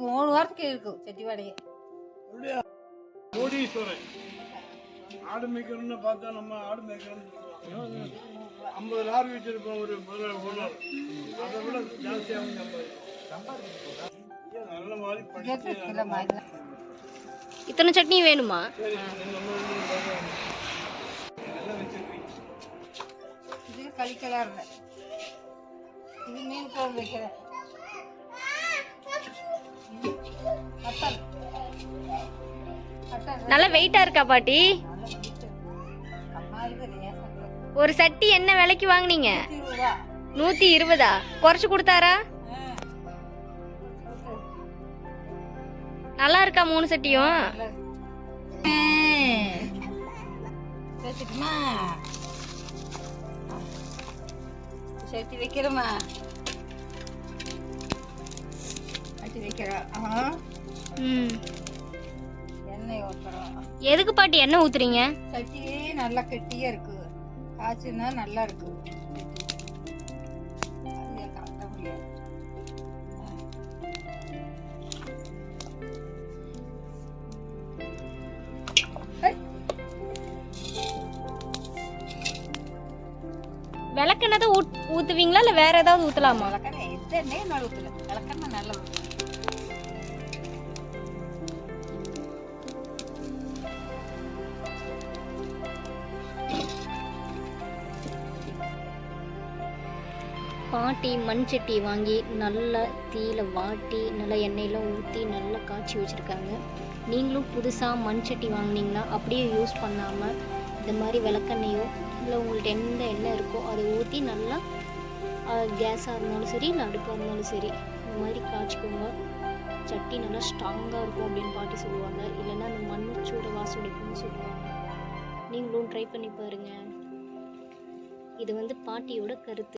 மூணு வாரத்துக்கு இருக்கும் செட்டி வாடகை. அப்படியா? கோடீஸ்வரன். ஆடு மேய்க்கணும்னு பார்த்தா நம்ம ஆடு மேய்க்கணும்னு ஐம்பது லாரி வச்சிருக்கோம் ஒரு முதல்ல ஓனர். அதை விட ஜாஸ்தியாக நல்ல மாதிரி படிச்சு இல்லை மாதிரி இத்தனை சட்னி வேணுமா? இது கழிக்கலாம் இல்லை. இது மீன் குழம்பு வைக்கிறேன். நல்லா வெயிட்டா இருக்கா பாட்டி? ஒரு சட்டி என்ன விலைக்கு வாங்குனீங்க? நூத்தி இருபதா? குறைச்சு கொடுத்தாரா? நல்லா இருக்கா மூணு சட்டியும்? சேர்த்து வைக்கிறோமா ம். எதுக்கு பாட்டி எண்ணெய் ஊத்துறீங்க? சட்டி நல்லா கெட்டியா இருக்கு. காய்ச்சுனா நல்லா இருக்கு. அது கட்ட முடியாது. ஏய், விளக்கெண்ணெய் தான் ஊத் ஊத்துவீங்களா? இல்ல வேற ஏதாவது ஊத்தலாமா? விளக்கெண்ணெய் எந்த எண்ணெயும் நான் ஊற்றல விளக்கெண்ணெய் நல்லது. பாட்டி மண் சட்டி வாங்கி நல்லா தீயில் வாட்டி நல்லா எண்ணெயெல்லாம் ஊற்றி நல்லா காய்ச்சி வச்சுருக்காங்க. நீங்களும் புதுசாக மண் சட்டி வாங்குனீங்கன்னா அப்படியே யூஸ் பண்ணாமல் இந்த மாதிரி விளக்கெண்ணையோ இல்லை உங்கள்கிட்ட எந்த எண்ணெய் இருக்கோ அதை ஊற்றி நல்லா கேஸாக இருந்தாலும் சரி இல்லை அடுப்பாக இருந்தாலும் சரி இந்த மாதிரி காய்ச்சிக்கோங்க. சட்டி நல்லா ஸ்ட்ராங்காக இருக்கும் அப்படின்னு பாட்டி சொல்லுவாங்க. இல்லைன்னா அந்த மண் சூட வாசடிக்கும்னு சொல்லுவாங்க நீங்களும் ட்ரை பண்ணி பாருங்கள் இது வந்து பாட்டியோட கருத்து.